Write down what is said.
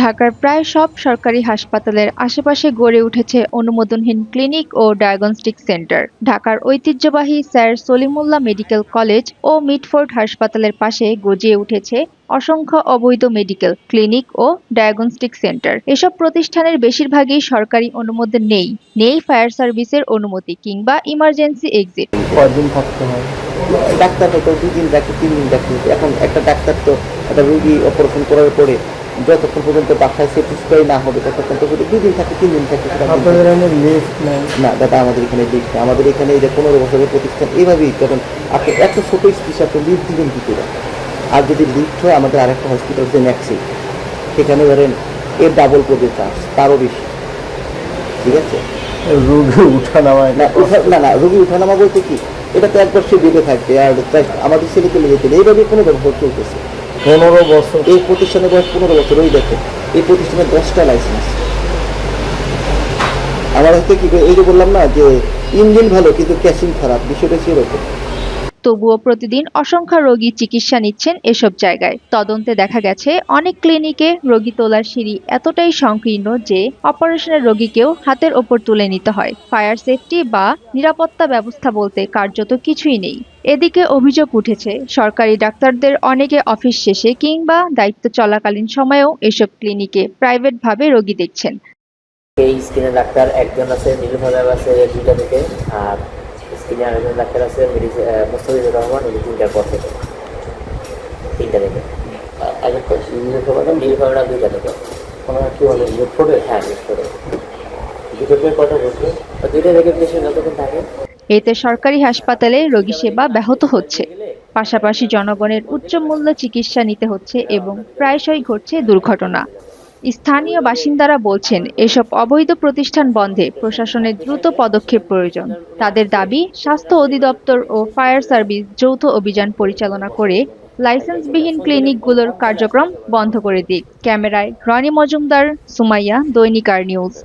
ঢাকার প্রায় সব সরকারি হাসপাতালের আশেপাশে গড়ে উঠেছে অনুমোদনহীন ক্লিনিক ও ডায়াগনস্টিক সেন্টার। ঢাকার ঐতিহ্যবাহী স্যার সলিমুল্লাহ মেডিকেল কলেজ ও মিটফোর্ড হাসপাতালের পাশে গজিয়ে উঠেছে অসংখ্য অবৈধ মেডিকেল ক্লিনিক ও ডায়াগনস্টিক সেন্টার। এসব প্রতিষ্ঠানের বেশিরভাগই সরকারি অনুমোদন নেই। নেই ফায়ার সার্ভিসের অনুমতি কিংবা ইমার্জেন্সি এক্সিট। কয়দিন থাকতে হয়? ডাক্তার হয়তো দুই দিন রাখে তিন দিন রাখে এখন একটা ডাক্তার তো একটা রুগী অপারেশন করার পরে যতক্ষণ পর্যন্ত বাসায় স্যাটিসফাই না হবে ততক্ষণ তো দুই দিন থাকে তিন দিন থাকে না দাদা আমাদের এখানে লিফট নেই। আমাদের এখানে এই যে পনেরো বছরের প্রতিষ্ঠান এইভাবেই কারণ আপনি এত ছোট স্পেস আপনি লিফট দিবেন কি করে? আর যদি লিফট হয় আমাদের আরেকটা হসপিটাল যে ম্যাক্সি সেখানে ধরেন এর ডাবল পড়বে চার্জ তারও বেশি। ঠিক আছে? রোগী উঠা নামায় না উঠা- না না রুগী উঠানামা বলতে কি? এটা তো একবার সে বেঁধে থাকবে আর আমাদের ছেলেকে লেগে এইভাবে কোনো ব্যবহার চলতেছে। পনেরো বছর। এই প্রতিষ্ঠানের বয়স পনেরো বছর, ওই দেখে, এই প্রতিষ্ঠানের দশটা লাইসেন্স আমার হচ্ছে কি এই যে বললাম না যে ইঞ্জিন ভালো, কিন্তু ক্যাশিং খারাপ, বিষয়টা সেরকম। তবুও প্রতিদিন অসংখ্য রোগী চিকিৎসা নিচ্ছেন এসব জায়গায়। তদন্তে দেখা গেছে, অনেক ক্লিনিকে রোগী তোলার সিঁড়ি এতটাই সংকীর্ণ যে অপারেশনের রোগীকেও হাতের ওপর তুলে নিতে হয়। ফায়ার সেফটি বা নিরাপত্তা ব্যবস্থা বলতে কার্যত কিছুই নেই। এদিকে অভিযোগ উঠেছে, সরকারি ডাক্তারদের অনেকে অফিস শেষে কিংবা দায়িত্ব চলাকালীন সময়েও এসব ক্লিনিকে প্রাইভেটভাবে রোগী দেখছেন। এই স্কিনের ডাক্তার, একজন আছে নীলুফা আছে, দুইটা থেকে, আর আরেকজন ডাক্তার আছে মোস্তাফিজুর রহমান উনি তিনটার পর থেকে তিনটা থেকে নীলুফা ম্যাডাম নীলুফা দুইটা থেকে ওনারা কি বলে লিফটে হ্যাঁ মিক্সরে দুটো থেকে কটা বসবে দুইটা থেকে পেশেন্ট যতক্ষণ থাকে এতে সরকারি হাসপাতালে রোগী সেবা ব্যাহত হচ্ছে। পাশাপাশি জনগণের উচ্চ মূল্য চিকিৎসা নিতে হচ্ছে এবং প্রায়শই ঘটছে দুর্ঘটনা। স্থানীয় বাসিন্দারা বলছেন, এসব অবৈধ প্রতিষ্ঠান বন্ধে প্রশাসনের দ্রুত পদক্ষেপ প্রয়োজন। তাদের দাবি, স্বাস্থ্য অধিদপ্তর ও ফায়ার সার্ভিস যৌথ অভিযান পরিচালনা করে লাইসেন্সবিহীন ক্লিনিকগুলোর কার্যক্রম বন্ধ করে দিক। ক্যামেরায় রনি মজুমদার, সুমাইয়া, দৈনিক আর নিউজ।